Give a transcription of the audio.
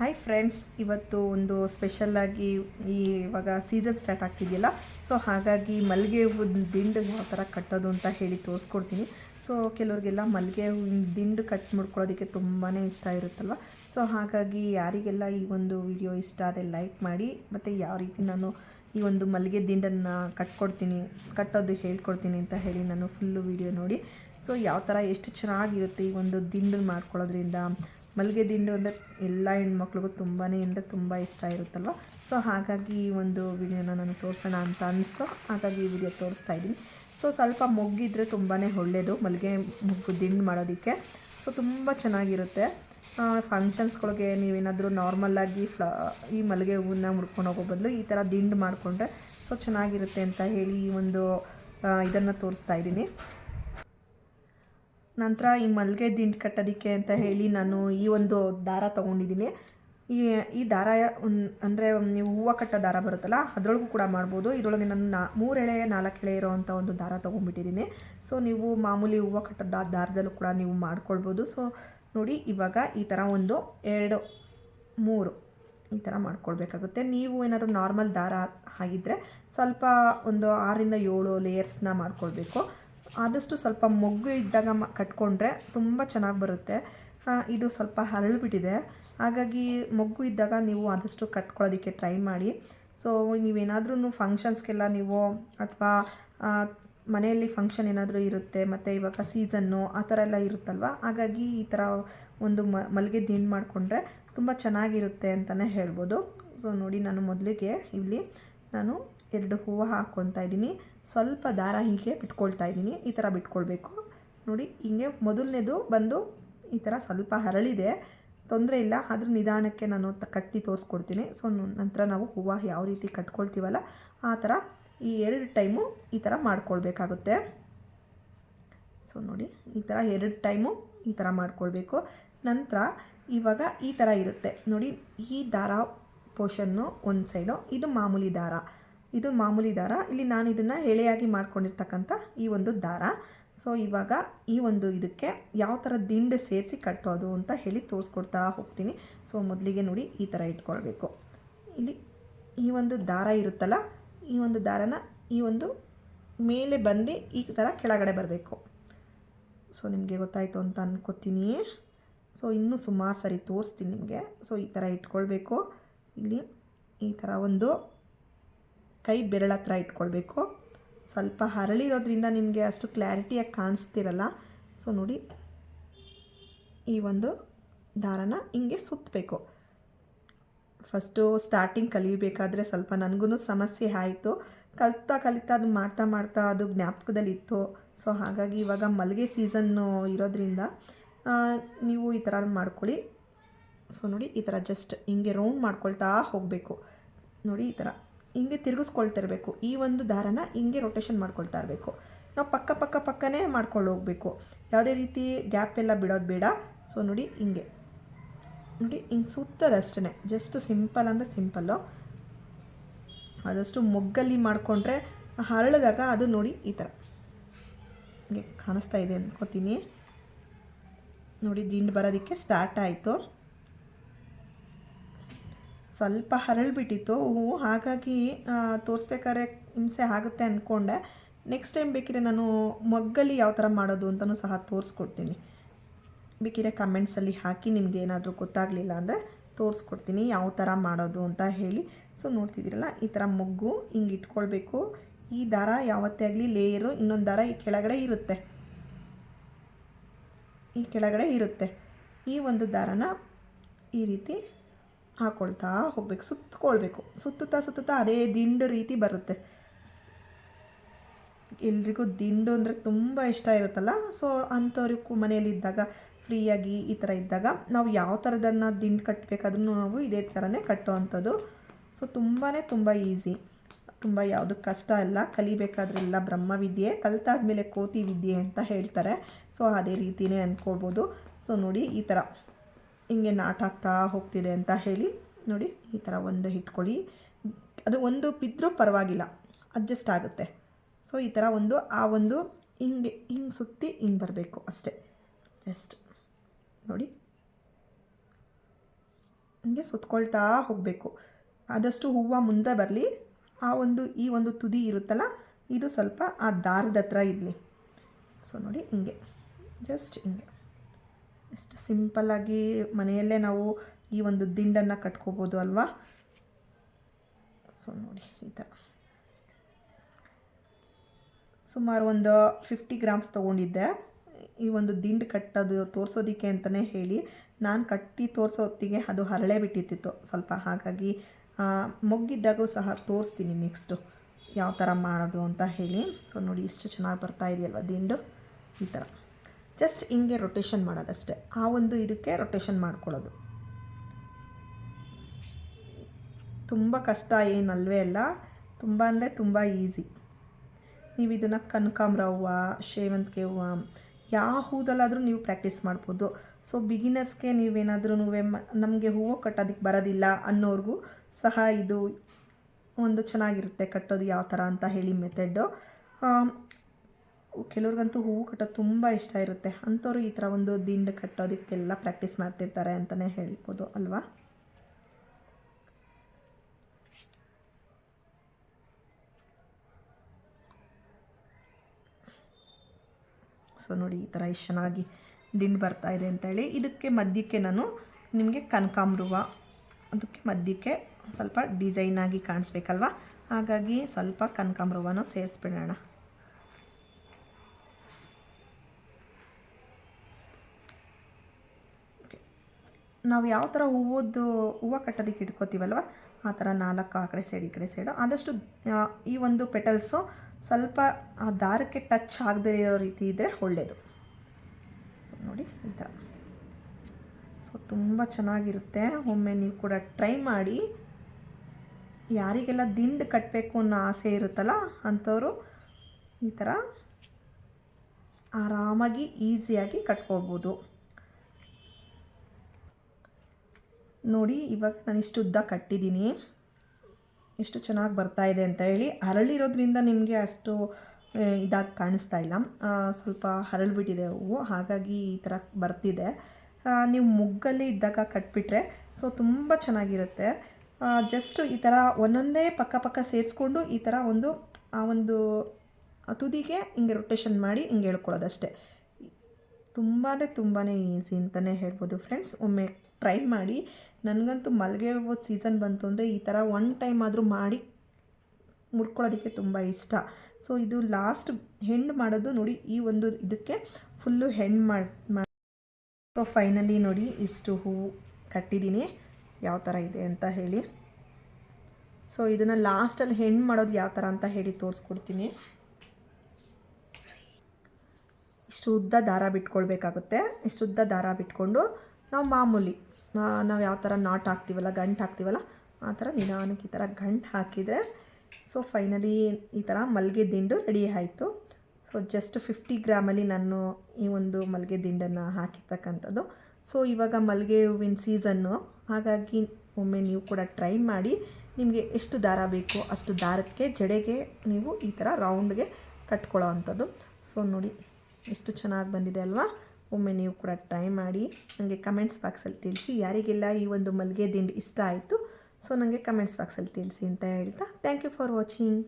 Hi friends ಇವತ್ತು ಒಂದು ಸ್ಪೆಷಲ್ಲಾಗಿ ಈ ಇವಾಗ ಸೀಸನ್ ಸ್ಟಾರ್ಟ್ ಆಗ್ತಿದೆಯಲ್ಲ? ಸೊ ಹಾಗಾಗಿ ಮಲ್ಲಿಗೆ ಹೂವಿನ ದಿಂಡು ಯಾವ ಥರ ಕಟ್ಟೋದು ಅಂತ ಹೇಳಿ ತೋರಿಸ್ಕೊಡ್ತೀನಿ. ಸೊ ಕೆಲವ್ರಿಗೆಲ್ಲ ಮಲ್ಲಿಗೆ ಹೂವಿನ ದಿಂಡು ಕಟ್ ಮಾಡ್ಕೊಳ್ಳೋದಕ್ಕೆ ತುಂಬಾ ಇಷ್ಟ ಇರುತ್ತಲ್ವ? ಸೊ ಹಾಗಾಗಿ ಯಾರಿಗೆಲ್ಲ ಈ ಒಂದು ವಿಡಿಯೋ ಇಷ್ಟ ಆದರೆ ಲೈಕ್ ಮಾಡಿ, ಮತ್ತು ಯಾವ ರೀತಿ ನಾನು ಈ ಒಂದು ಮಲ್ಲಿಗೆ ದಿಂಡನ್ನು ಕಟ್ಕೊಡ್ತೀನಿ, ಕಟ್ಟೋದು ಹೇಳ್ಕೊಡ್ತೀನಿ ಅಂತ ಹೇಳಿ ನಾನು ಫುಲ್ಲು ವಿಡಿಯೋ ನೋಡಿ. ಸೊ ಯಾವ ಥರ ಎಷ್ಟು ಚೆನ್ನಾಗಿರುತ್ತೆ ಈ ಒಂದು ದಿಂಡು ಮಾಡ್ಕೊಳ್ಳೋದ್ರಿಂದ? ಮಲ್ಲಿಗೆ ದಿಂಡು ಅಂದರೆ ಎಲ್ಲ ಹೆಣ್ಮಕ್ಳಿಗೂ ತುಂಬಾ ಅಂದರೆ ತುಂಬ ಇಷ್ಟ ಇರುತ್ತಲ್ವ? ಸೊ ಹಾಗಾಗಿ ಈ ಒಂದು ವಿಡಿಯೋನ ನಾನು ತೋರಿಸೋಣ ಅಂತ ಅನ್ನಿಸ್ತು ಹಾಗಾಗಿ ಈ ವಿಡಿಯೋ ತೋರಿಸ್ತಾ ಇದ್ದೀನಿ. ಸೊ ಸ್ವಲ್ಪ ಮೊಗ್ಗಿದ್ರೆ ತುಂಬಾ ಒಳ್ಳೆಯದು ಮಲ್ಲಿಗೆ ಮೊಗ್ಗು ದಿಂಡು ಮಾಡೋದಕ್ಕೆ. ಸೊ ತುಂಬ ಚೆನ್ನಾಗಿರುತ್ತೆ. ಫಂಕ್ಷನ್ಸ್ಗಳಿಗೆ ನೀವೇನಾದರೂ ನಾರ್ಮಲ್ಲಾಗಿ ಫ್ಲ, ಈ ಮಲ್ಲಿಗೆ ಹೂವನ್ನ ಮುಡ್ಕೊಂಡು ಹೋಗೋ ಬದಲು ಈ ಥರ ದಿಂಡು ಮಾಡಿಕೊಂಡ್ರೆ ಸೊ ಚೆನ್ನಾಗಿರುತ್ತೆ ಅಂತ ಹೇಳಿ ಈ ಒಂದು ಇದನ್ನು ತೋರಿಸ್ತಾ ಇದ್ದೀನಿ. ನಂತರ ಈ ಮಲ್ಲಿಗೆ ದಿಂಡು ಕಟ್ಟೋದಕ್ಕೆ ಅಂತ ಹೇಳಿ ನಾನು ಈ ಒಂದು ದಾರ ತೊಗೊಂಡಿದ್ದೀನಿ. ಈ ಈ ದಾರ ಅಂದರೆ ನೀವು ಹೂವು ಕಟ್ಟೋ ದಾರ ಬರುತ್ತಲ್ಲ, ಅದರೊಳಗೂ ಕೂಡ ಮಾಡ್ಬೋದು. ಇದರೊಳಗೆ ನಾನು ನಾ, ಮೂರು ಎಳೆ, ನಾಲ್ಕು ಎಳೆ ಇರೋವಂಥ ಒಂದು ದಾರ ತೊಗೊಂಡ್ಬಿಟ್ಟಿದ್ದೀನಿ. ಸೊ ನೀವು ಮಾಮೂಲಿ ಹೂವು ಕಟ್ಟೋ ದಾರದಲ್ಲೂ ಕೂಡ ನೀವು ಮಾಡ್ಕೊಳ್ಬೋದು. ಸೊ ನೋಡಿ, ಇವಾಗ ಈ ಥರ ಒಂದು ಎರಡು, ಮೂರು ಈ ಥರ ಮಾಡ್ಕೊಳ್ಬೇಕಾಗುತ್ತೆ. ನೀವು ಏನಾದರೂ ನಾರ್ಮಲ್ ದಾರ ಆಗಿದ್ದರೆ ಸ್ವಲ್ಪ ಒಂದು ಆರಿಂದ ಏಳು ಲೇಯರ್ಸ್ನ ಮಾಡ್ಕೊಳ್ಬೇಕು. ಆದಷ್ಟು ಸ್ವಲ್ಪ ಮೊಗ್ಗು ಇದ್ದಾಗ ಮ ಕಟ್ಕೊಂಡ್ರೆ ತುಂಬ ಚೆನ್ನಾಗಿ ಬರುತ್ತೆ. ಇದು ಸ್ವಲ್ಪ ಹರಳ್ಬಿಟ್ಟಿದೆ. ಹಾಗಾಗಿ ಮೊಗ್ಗು ಇದ್ದಾಗ ನೀವು ಆದಷ್ಟು ಕಟ್ಕೊಳ್ಳೋದಕ್ಕೆ ಟ್ರೈ ಮಾಡಿ. ಸೊ ನೀವೇನಾದ್ರೂ ಫಂಕ್ಷನ್ಸ್ಗೆಲ್ಲ ನೀವು ಅಥವಾ ಮನೆಯಲ್ಲಿ ಫಂಕ್ಷನ್ ಏನಾದರೂ ಇರುತ್ತೆ, ಮತ್ತು ಇವಾಗ ಸೀಸನ್ನು ಆ ಥರ ಎಲ್ಲ ಇರುತ್ತಲ್ವ? ಹಾಗಾಗಿ ಈ ಥರ ಒಂದು ಮಲ್ಲಿಗೆ ದಿಂಡು ಮಾಡಿಕೊಂಡ್ರೆ ತುಂಬ ಚೆನ್ನಾಗಿರುತ್ತೆ ಅಂತಲೇ ಹೇಳ್ಬೋದು. ಸೊ, ನೋಡಿ ನಾನು ಮೊದಲಿಗೆ ಇಲ್ಲಿ ನಾನು ಎರಡು ಹೂವು ಹಾಕ್ಕೊತಾ ಇದ್ದೀನಿ. ಸ್ವಲ್ಪ ದಾರ ಹೀಗೆ ಬಿಟ್ಕೊಳ್ತಾ ಇದ್ದೀನಿ. ಈ ಥರ ಬಿಟ್ಕೊಳ್ಬೇಕು. ನೋಡಿ, ಹಿಂಗೆ ಮೊದಲನೇದು ಬಂದು ಈ ಥರ ಸ್ವಲ್ಪ ಹರಳಿದೆ. ತೊಂದರೆ ಇಲ್ಲ. ಅದ್ರ ನಿಧಾನಕ್ಕೆ ನಾನು ಕಟ್ಟಿ ತೋರಿಸ್ಕೊಡ್ತೀನಿ. ಸೊ ನಂತರ ನಾವು ಹೂವು ಯಾವ ರೀತಿ ಕಟ್ಕೊಳ್ತೀವಲ್ಲ, ಆ ಥರ ಈ ಎರಡು ಟೈಮು ಈ ಥರ ಮಾಡ್ಕೊಳ್ಬೇಕಾಗುತ್ತೆ. ಸೊ, ನೋಡಿ, ಈ ಥರ ಎರಡು ಟೈಮು ಈ ಥರ ಮಾಡ್ಕೊಳ್ಬೇಕು. ನಂತರ ಇವಾಗ ಈ ಥರ ಇರುತ್ತೆ. ನೋಡಿ, ಈ ದಾರ ಪೋರ್ಷನ್ನು ಒಂದು ಸೈಡು, ಇದು ಮಾಮೂಲಿ ದಾರ. ಇದು ಮಾಮೂಲಿ ದಾರ. ಇಲ್ಲಿ ನಾನು ಇದನ್ನು ಎಳೆಯಾಗಿ ಮಾಡ್ಕೊಂಡಿರ್ತಕ್ಕಂಥ ಈ ಒಂದು ದಾರ. ಸೊ ಇವಾಗ ಈ ಒಂದು ಇದಕ್ಕೆ ಯಾವ ಥರ ದಿಂಡು ಸೇರಿಸಿ ಕಟ್ಟೋದು ಅಂತ ಹೇಳಿ ತೋರಿಸ್ಕೊಡ್ತಾ ಹೋಗ್ತೀನಿ. ಸೊ ಮೊದಲಿಗೆ ನೋಡಿ ಈ ಥರ ಇಟ್ಕೊಳ್ಬೇಕು. ಇಲ್ಲಿ ಈ ಒಂದು ದಾರ ಇರುತ್ತಲ್ಲ, ಈ ಒಂದು ದಾರನ ಈ ಒಂದು ಮೇಲೆ ಬಂದು ಈ ಥರ ಕೆಳಗಡೆ ಬರಬೇಕು. ಸೊ ನಿಮಗೆ ಗೊತ್ತಾಯಿತು ಅಂತ ಅನ್ಕೋತೀನಿ. ಸೊ ಇನ್ನೂ ಸುಮಾರು ಸರಿ ತೋರಿಸ್ತೀನಿ ನಿಮಗೆ. ಸೊ ಈ ಥರ ಇಟ್ಕೊಳ್ಬೇಕು. ಇಲ್ಲಿ ಈ ಥರ ಒಂದು ಕೈ ಬೆರಳ ಹತ್ರ ಇಟ್ಕೊಳ್ಬೇಕು. ಸ್ವಲ್ಪ ಹರಳಿರೋದ್ರಿಂದ ನಿಮಗೆ ಅಷ್ಟು ಕ್ಲಾರಿಟಿಯಾಗಿ ಕಾಣಿಸ್ತಿರಲ್ಲ. ಸೊ ನೋಡಿ. ಈ ಒಂದು ದಾರನ ಹಿಂಗೆ ಸುತ್ತಬೇಕು ಫಸ್ಟು ಸ್ಟಾರ್ಟಿಂಗ್ ಕಲಿಬೇಕಾದ್ರೆ ಸ್ವಲ್ಪ ನನಗೂ ಸಮಸ್ಯೆ ಆಯಿತು. ಕಲಿತಾ ಕಲಿತಾ ಅದು ಮಾಡ್ತಾ ಮಾಡ್ತಾ ಅದು ಜ್ಞಾಪಕದಲ್ಲಿತ್ತು ಸೊ ಹಾಗಾಗಿ ಇವಾಗ ಮಲ್ಲಿಗೆ ಸೀಸನ್ನು ಇರೋದ್ರಿಂದ ನೀವು ಈ ಥರ ಮಾಡ್ಕೊಳ್ಳಿ. ಸೊ ನೋಡಿ, ಈ ಥರ ಜಸ್ಟ್ ಹಿಂಗೆ ರೌಂಡ್ ಮಾಡ್ಕೊಳ್ತಾ ಹೋಗಬೇಕು. ನೋಡಿ, ಈ ಥರ ಹಿಂಗೆ ತಿರುಗಿಸ್ಕೊಳ್ತಿರ್ಬೇಕು ಈ ಒಂದು ದಾರನ ಹಿಂಗೆ ರೊಟೇಷನ್ ಮಾಡ್ಕೊಳ್ತಾ ಇರಬೇಕು. ನಾವು ಪಕ್ಕ ಪಕ್ಕ ಪಕ್ಕನೇ ಮಾಡ್ಕೊಂಡು ಹೋಗಬೇಕು. ಯಾವುದೇ ರೀತಿ ಗ್ಯಾಪ್ ಎಲ್ಲ ಬಿಡೋದು ಬೇಡ. ಸೊ ನೋಡಿ ಹಿಂಗೆ. ನೋಡಿ ಹಿಂಗೆ ಸುತ್ತದ ಅಷ್ಟೇ ಜಸ್ಟ್ ಸಿಂಪಲ್ ಅಂದರೆ ಸಿಂಪಲ್ಲು ಆದಷ್ಟು ಮೊಗ್ಗಲ್ಲಿ ಮಾಡಿಕೊಂಡ್ರೆ ಹರಳಿದಾಗ ಅದು ನೋಡಿ ಈ ಥರ. ಹಿಂಗೆ ಕಾಣಿಸ್ತಾ ಇದೆ ಅಂದ್ಕೋತೀನಿ ನೋಡಿ, ದಿಂಡು ಬರೋದಕ್ಕೆ ಸ್ಟಾರ್ಟ್ ಆಯಿತು. ಸ್ವಲ್ಪ ಹರಳ್ಬಿಟ್ಟಿತ್ತು, ಹೂವು. ಹಾಗಾಗಿ ತೋರಿಸ್ಬೇಕಾದ್ರೆ ಹಿಂಸೆ ಆಗುತ್ತೆ ಅಂದ್ಕೊಂಡೆ ನೆಕ್ಸ್ಟ್ ಟೈಮ್ ಬೇಕಿದ್ರೆ ನಾನು ಮೊಗ್ಗಲ್ಲಿ ಯಾವ ಥರ ಮಾಡೋದು ಅಂತಲೂ ಸಹ ತೋರಿಸ್ಕೊಡ್ತೀನಿ. ಬೇಕಿದ್ರೆ ಕಮೆಂಟ್ಸಲ್ಲಿ ಹಾಕಿ ನಿಮ್ಗೆ ಏನಾದರೂ ಗೊತ್ತಾಗಲಿಲ್ಲ ಅಂದರೆ ತೋರಿಸ್ಕೊಡ್ತೀನಿ ಯಾವ ಥರ ಮಾಡೋದು ಅಂತ ಹೇಳಿ. ಸೊ ನೋಡ್ತಿದ್ದೀರಲ್ಲ, ಈ ಥರ ಮೊಗ್ಗು ಹಿಂಗೆ ಇಟ್ಕೊಳ್ಬೇಕು. ಈ ದಾರ ಯಾವತ್ತೇ ಆಗಲಿ ಲೇಯರು ಇನ್ನೊಂದು ದಾರ ಈ ಕೆಳಗಡೆ ಇರುತ್ತೆ. ಈ ಕೆಳಗಡೆ ಇರುತ್ತೆ. ಈ ಒಂದು ದಾರನ ಈ ರೀತಿ ಹಾಕ್ಕೊಳ್ತಾ ಹೋಗ್ಬೇಕು, ಸುತ್ತಕೊಳ್ಬೇಕು. ಸುತ್ತುತ್ತಾ ಸುತ್ತುತ್ತಾ ಅದೇ ದಿಂಡು ರೀತಿ ಬರುತ್ತೆ. ಎಲ್ರಿಗೂ ದಿಂಡು ಅಂದರೆ ತುಂಬ ಇಷ್ಟ ಇರುತ್ತಲ್ಲ? ಸೊ ಅಂಥವ್ರಿಗೂ ಮನೆಯಲ್ಲಿದ್ದಾಗ ಫ್ರೀಯಾಗಿ ಈ ಥರ ಇದ್ದಾಗ, ನಾವು ಯಾವ ಥರದನ್ನು ದಿಂಡು ಕಟ್ಟಬೇಕಾದ್ರೂ ನಾವು ಇದೇ ಥರನೇ ಕಟ್ಟೋ ಅಂಥದ್ದು ಸೊ ತುಂಬಾ ತುಂಬ ಈಸಿ. ತುಂಬ ಯಾವುದು ಕಷ್ಟ ಅಲ್ಲ. ಕಲಿಬೇಕಾದ್ರೆಲ್ಲ ಬ್ರಹ್ಮವಿದ್ಯೆ, ಕಲಿತಾದ್ಮೇಲೆ ಕೋತಿ ವಿದ್ಯೆ ಅಂತ ಹೇಳ್ತಾರೆ. ಸೊ ಅದೇ ರೀತಿಯೇ ಅಂದ್ಕೊಳ್ಬೋದು ಸೊ ನೋಡಿ ಈ ಥರ. ಹಿಂಗೆ ನಾಟಾಗ್ತಾ ಹೋಗ್ತಿದೆ ಅಂತ ಹೇಳಿ, ನೋಡಿ, ಈ ಥರ ಒಂದು ಇಟ್ಕೊಳ್ಳಿ. ಅದು ಒಂದು ಬಿದ್ದರೂ ಪರವಾಗಿಲ್ಲ ಅಡ್ಜಸ್ಟ್ ಆಗುತ್ತೆ. ಸೊ ಈ ಥರ ಒಂದು, ಆ ಒಂದು ಹಿಂಗೆ ಹಿಂಗೆ ಸುತ್ತಿ ಹಿಂಗೆ ಬರಬೇಕು ಅಷ್ಟೇ. ಜಸ್ಟ್ ನೋಡಿ. ಹಿಂಗೆ ಸುತ್ಕೊಳ್ತಾ ಹೋಗಬೇಕು. ಆದಷ್ಟು ಹೂವು ಮುಂದೆ ಬರಲಿ. ಆ ಒಂದು, ಈ ಒಂದು ತುದಿ ಇರುತ್ತಲ್ಲ, ಇದು ಸ್ವಲ್ಪ ಆ ದಾರದ ಹತ್ರ ಇರಲಿ. ಸೊ ನೋಡಿ, ಹಿಂಗೆ. ಜಸ್ಟ್ ಹಿಂಗೆ. ಎಷ್ಟು ಸಿಂಪಲ್ಲಾಗಿ ಮನೆಯಲ್ಲೇ ನಾವು ಈ ಒಂದು ದಿಂಡನ್ನು ಕಟ್ಕೋಬೋದು ಅಲ್ವಾ? ಸೊ ನೋಡಿ, ಈ ಥರ. ಸುಮಾರು ಒಂದು ಫಿಫ್ಟಿ ಗ್ರಾಮ್ಸ್ ತೊಗೊಂಡಿದ್ದೆ. ಈ ಒಂದು ದಿಂಡು ಕಟ್ಟೋದು ತೋರಿಸೋದಕ್ಕೆ ಅಂತಲೇ ಹೇಳಿ, ನಾನು ಕಟ್ಟಿ ತೋರಿಸೋ ಹೊತ್ತಿಗೆ ಅದು ಹರಳೆ ಬಿಟ್ಟಿತ್ತು ಸ್ವಲ್ಪ ಹಾಗಾಗಿ ಮೊಗ್ಗಿದ್ದಾಗೂ ಸಹ ತೋರಿಸ್ತೀನಿ ನೆಕ್ಸ್ಟು ಯಾವ ಥರ ಮಾಡೋದು ಅಂತ ಹೇಳಿ. ಸೊ ನೋಡಿ, ಇಷ್ಟು ಚೆನ್ನಾಗಿ ಬರ್ತಾ ಇದೆಯಲ್ವ ದಿಂಡು? ಈ ಥರ. ಜಸ್ಟ್ ಹಿಂಗೆ ರೊಟೇಷನ್ ಮಾಡೋದಷ್ಟೇ. ಆ ಒಂದು ಇದಕ್ಕೆ ರೊಟೇಷನ್ ಮಾಡ್ಕೊಳ್ಳೋದು. ತುಂಬ ಕಷ್ಟ ಏನಲ್ವೇ ಅಲ್ಲ, ತುಂಬ ಅಂದರೆ ತುಂಬ ಈಸಿ ನೀವು ಇದನ್ನು ಕನಕಾಂಬ್ರ ಹೂವು ಸೇವಂತಿಗೆ ಹೂವು ಯಾವ ಹೂದಲ್ಲಾದರೂ ನೀವು ಪ್ರಾಕ್ಟೀಸ್ ಮಾಡ್ಬೋದು ಸೊ ಬಿಗಿನರ್ಸ್ಗೆ ನೀವೇನಾದ್ರೂ ನಮಗೆ ಹೂವು ಕಟ್ಟೋದಕ್ಕೆ ಬರೋದಿಲ್ಲ ಅನ್ನೋರ್ಗೂ ಸಹ ಇದು ಒಂದು ಚೆನ್ನಾಗಿರುತ್ತೆ ಕಟ್ಟೋದು ಯಾವ ಥರ ಅಂತ ಹೇಳಿ ಮೆಥಡ್ಡು ಕೆಲವ್ರಿಗಂತೂ ಹೂವು ಕಟ್ಟೋದು ತುಂಬ ಇಷ್ಟ ಇರುತ್ತೆ. ಅಂಥವ್ರು ಈ ಥರ ಒಂದು ದಿಂಡು ಕಟ್ಟೋದಕ್ಕೆಲ್ಲ ಪ್ರಾಕ್ಟೀಸ್ ಮಾಡ್ತಿರ್ತಾರೆ ಅಂತಲೇ ಹೇಳ್ಬೋದು ಅಲ್ವಾ? ಸೊ ನೋಡಿ ಈ ಥರ ಎಷ್ಟು ಚೆನ್ನಾಗಿ ದಿಂಡು ಬರ್ತಾ ಇದೆ ಅಂತೇಳಿ. ಇದಕ್ಕೆ ಮಧ್ಯಕ್ಕೆ ನಾನು ನಿಮಗೆ ಕನಕಾಂಬ್ರುವ, ಅದಕ್ಕೆ ಮಧ್ಯಕ್ಕೆ ಸ್ವಲ್ಪ ಡಿಸೈನಾಗಿ ಕಾಣಿಸ್ಬೇಕಲ್ವ? ಹಾಗಾಗಿ ಸ್ವಲ್ಪ ಕನಕಾಂಬ್ರವನ್ನು ಸೇರಿಸ್ಬಿಡೋಣ. ನಾವು ಯಾವ ಥರ ಹೂವದ್ದು ಹೂವು ಕಟ್ಟೋದಕ್ಕೆ ಇಟ್ಕೋತೀವಲ್ವ? ಆ ಥರ ನಾಲ್ಕು ಆ ಕಡೆ ಸೈಡ್ ಈ ಕಡೆ ಸೈಡು ಆದಷ್ಟು ಈ ಒಂದು ಪೆಟಲ್ಸು ಸ್ವಲ್ಪ ಆ ದಾರಕ್ಕೆ ಟಚ್ ಆಗದೇ ಇರೋ ರೀತಿ ಇದ್ದರೆ ಒಳ್ಳೆಯದು ಸೊ ನೋಡಿ ಈ ಥರ. ಸೊ ತುಂಬ ಚೆನ್ನಾಗಿರುತ್ತೆ. ಒಮ್ಮೆ ನೀವು ಕೂಡ ಟ್ರೈ ಮಾಡಿ. ಯಾರಿಗೆಲ್ಲ ದಿಂಡು ಕಟ್ಟಬೇಕು ಅನ್ನೋ ಆಸೆ ಇರುತ್ತಲ್ಲ ಅಂಥವರು ಈ ಥರ ಆರಾಮಾಗಿ ಈಸಿಯಾಗಿ ಕಟ್ಕೊಳ್ಬೋದು. ನೋಡಿ, ಇವಾಗ ನಾನು ಇಷ್ಟು ಉದ್ದ ಕಟ್ಟಿದ್ದೀನಿ ಇಷ್ಟು ಚೆನ್ನಾಗಿ ಬರ್ತಾ ಇದೆ ಅಂತ ಹೇಳಿ. ಹರಳಿರೋದ್ರಿಂದ ನಿಮಗೆ ಅಷ್ಟು ಇದಾಗಿ ಕಾಣಿಸ್ತಾ ಇಲ್ಲ. ಸ್ವಲ್ಪ ಹರಳ್ಬಿಟ್ಟಿದೆ ಹೂವು, ಹಾಗಾಗಿ ಈ ಥರ ಬರ್ತಿದೆ. ನೀವು ಮುಗ್ಗಲ್ಲಿ ಇದ್ದಾಗ ಕಟ್ಬಿಟ್ರೆ, ಸೊ ತುಂಬ ಚೆನ್ನಾಗಿರುತ್ತೆ. ಜಸ್ಟ್ ಈ ಥರ ಒಂದೊಂದೇ ಪಕ್ಕ ಪಕ್ಕ ಸೇರಿಸ್ಕೊಂಡು ಈ ಥರ ಒಂದು, ಆ ಒಂದು ತುದಿಗೆ ಹಿಂಗೆ ರೊಟೇಷನ್ ಮಾಡಿ ಹಿಂಗೆ ಹೇಳ್ಕೊಳ್ಳೋದಷ್ಟೇ. ತುಂಬಾ ತುಂಬಾ ಈಸಿ ಅಂತಲೇ ಹೇಳ್ಬೋದು ಫ್ರೆಂಡ್ಸ್ ಒಮ್ಮೆ ಟ್ರೈ ಮಾಡಿ. ನನಗಂತೂ ಮಲ್ಲಿಗೆ ಹೂವು ಸೀಸನ್ ಬಂತು ಅಂದರೆ ಈ ಥರ ಒನ್ ಟೈಮ್ ಆದರೂ ಮಾಡಿ ಮುಡ್ಕೊಳ್ಳೋದಕ್ಕೆ ತುಂಬ ಇಷ್ಟ. ಸೊ, ಇದು ಲಾಸ್ಟ್ ಹೆಣ್ಣು ಮಾಡೋದು ನೋಡಿ, ಈ ಒಂದು ಇದಕ್ಕೆ ಫುಲ್ಲು ಹೆಣ್ಣು ಮಾಡಿ ಸೊ, ಫೈನಲಿ ನೋಡಿ ಇಷ್ಟು ಹೂವು ಕಟ್ಟಿದ್ದೀನಿ. ಯಾವ ಥರ ಇದೆ ಅಂತ ಹೇಳಿ. ಸೊ, ಇದನ್ನು ಲಾಸ್ಟಲ್ಲಿ ಹೆಣ್ಣು ಮಾಡೋದು ಯಾವ ಥರ ಅಂತ ಹೇಳಿ ತೋರಿಸ್ಕೊಡ್ತೀನಿ. ಇಷ್ಟು ಉದ್ದ ದಾರ ಬಿಟ್ಕೊಳ್ಬೇಕಾಗುತ್ತೆ. ಇಷ್ಟು ಉದ್ದ ದಾರ ಬಿಟ್ಕೊಂಡು ನಾವು ಮಾಮೂಲಿ ನಾವು ಯಾವ ಥರ ನಾಟ್ ಹಾಕ್ತೀವಲ್ಲ, ಗಂಟು ಹಾಕ್ತೀವಲ್ಲ, ಆ ಥರ ನಿಧಾನಕ್ಕೆ ಈ ಥರ ಗಂಟು ಹಾಕಿದರೆ ಸೊ ಫೈನಲಿ ಈ ಥರ ಮಲ್ಲಿಗೆ ದಿಂಡು ರೆಡಿ ಆಯಿತು. ಸೊ ಜಸ್ಟ್ ಫಿಫ್ಟಿ ಗ್ರಾಮಲ್ಲಿ ನಾನು ಈ ಒಂದು ಮಲ್ಲಿಗೆ ದಿಂಡನ್ನು ಹಾಕಿರ್ತಕ್ಕಂಥದ್ದು. ಸೊ ಇವಾಗ ಮಲ್ಲಿಗೆ ಹೂವಿನ ಸೀಸನ್ನು ಹಾಗಾಗಿ ಒಮ್ಮೆ ನೀವು ಕೂಡ ಟ್ರೈ ಮಾಡಿ, ನಿಮಗೆ ಎಷ್ಟು ದಾರ ಬೇಕೋ ಅಷ್ಟು ದಾರಕ್ಕೆ, ಜಡೆಗೆ ನೀವು ಈ ಥರ ರೌಂಡ್ಗೆ ಕಟ್ಕೊಳ್ಳೋ ಅಂಥದ್ದು. ಸೊ ನೋಡಿ, ಎಷ್ಟು ಚೆನ್ನಾಗಿ ಬಂದಿದೆ ಅಲ್ವಾ? ಒಮ್ಮೆ ನೀವು ಕೂಡ ಟ್ರೈ ಮಾಡಿ ನನಗೆ ಕಮೆಂಟ್ಸ್ ಬಾಕ್ಸಲ್ಲಿ ತಿಳಿಸಿ. ಯಾರಿಗೆಲ್ಲ ಈ ಒಂದು ಮಲ್ಲಿಗೆ ದಿಂಡು ಇಷ್ಟ ಆಯಿತು, ಸೊ ನನಗೆ ಕಮೆಂಟ್ಸ್ ಬಾಕ್ಸಲ್ಲಿ ತಿಳಿಸಿ ಅಂತ ಹೇಳ್ತಾ ಥ್ಯಾಂಕ್ ಯು ಫಾರ್ ವಾಚಿಂಗ್